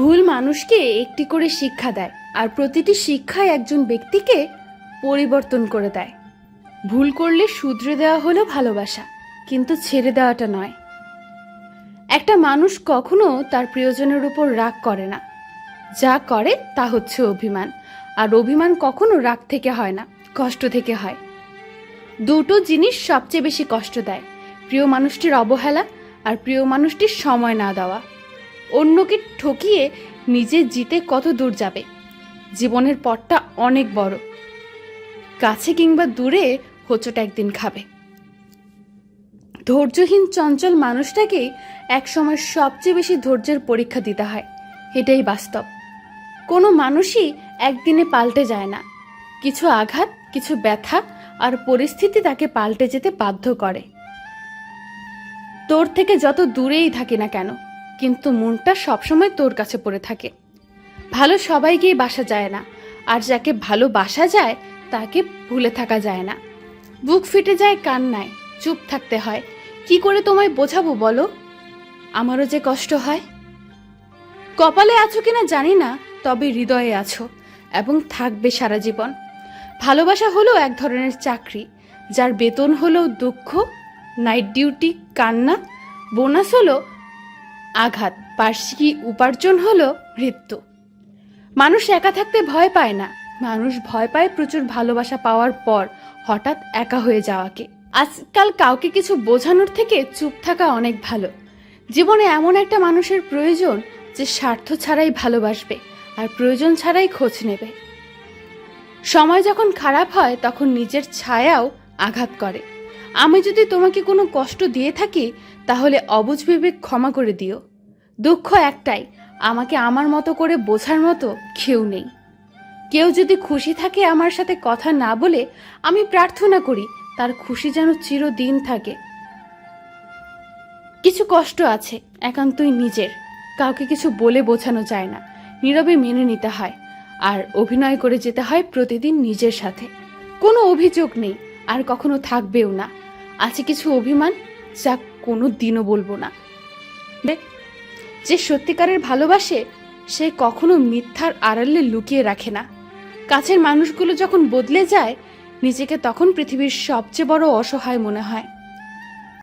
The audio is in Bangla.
ভুল মানুষকে একটি করে শিক্ষা দেয় আর প্রতিটি শিক্ষায় একজন ব্যক্তিকে পরিবর্তন করে দেয়। ভুল করলে শুধরে দেওয়া হলো ভালোবাসা, কিন্তু ছেড়ে দেওয়াটা নয়। একটা মানুষ কখনো তার প্রিয়জনের উপর রাগ করে না। যা করে তা হচ্ছে অভিমান, আর অভিমান কখনো রাগ থেকে হয় না, কষ্ট থেকে হয়। দুটো জিনিস সবচেয়ে বেশি কষ্ট দেয়, প্রিয় মানুষটির অবহেলা আর প্রিয় মানুষটির সময় না দেওয়া। অন্যকে ঠকিয়ে নিজে জিতে কত দূর যাবে? জীবনের পথটা অনেক বড়। কাছে কিংবা দূরে হোঁচট একদিন খাবে। ধৈর্যহীন চঞ্চল মানুষটাকেই একসময় সবচেয়ে বেশি ধৈর্যের পরীক্ষা দিতে হয়। এটাই বাস্তব। কোনো মানুষই একদিনে পাল্টে যায় না। কিছু আঘাত, কিছু ব্যথা আর পরিস্থিতি তাকে পাল্টে যেতে বাধ্য করে। তোর থেকে যত দূরেই থাকি না কেন কিন্তু মনটা সবসময় তোর কাছে পড়ে থাকে। ভালো সবাইকেই বাসা যায় না। আর যাকে ভালো বাসা যায়, তাকে ভুলে থাকা যায় না। বুক ফেটে যায় কান্নায়, চুপ থাকতে হয়। কি করে তোমায় বোঝাবো বলো? আমারও যে কষ্ট হয়। কপালে আছো কিনা জানি না, তবে হৃদয়ে আছো এবং থাকবে সারা জীবন। ভালোবাসা হলো এক ধরনের চাকরি, যার বেতন হলো দুঃখ নাইট ডিউটি কান্না। বোনাস হলো আঘাত, বার্ষিকী উপার্জন হলো মৃত্যু। মানুষ একা থাকতে ভয় পায় না। মানুষ ভয় পায় প্রচুর ভালোবাসা পাওয়ার পর হঠাৎ একা হয়ে যাওয়াকে। আজকাল কাউকে কিছু বোঝানোর থেকে চুপ থাকা অনেক ভালো। জীবনে এমন একটা মানুষের প্রয়োজন যে স্বার্থ ছাড়াই ভালোবাসবে আর প্রয়োজন ছাড়াই খোঁজ নেবে। সময় যখন খারাপ হয়, তখন নিজের ছায়াও আঘাত করে। আমি যদি তোমাকে কোনো কষ্ট দিয়ে থাকি, তাহলে অবুঝ বিবেক ক্ষমা করে দিও। দুঃখ একটাই, আমাকে আমার মতো করে বোঝার মতো কেউ নেই। কেউ যদি খুশি থাকে আমার সাথে কথা না বলে, আমি প্রার্থনা করি, তার খুশি যেন চিরদিন থাকে। কিছু কষ্ট আছে, একান্তই নিজের। কাউকে কিছু বলে বোঝানো যায় না। নীরবে মেনে নিতে হয়, আর অভিনয় করে যেতে হয় প্রতিদিন নিজের সাথে। কোনো অভিযোগ নেই, আর কখনো থাকবেও না। আছে কিছু অভিমান যা কোনো দিনও বলব না। যে সত্যিকারের ভালোবাসে, সে কখনো মিথ্যার আড়ালে লুকিয়ে রাখে না। কাছের মানুষগুলো যখন বদলে যায়, নিজেকে তখন পৃথিবীর সবচেয়ে বড় অসহায় মনে হয়।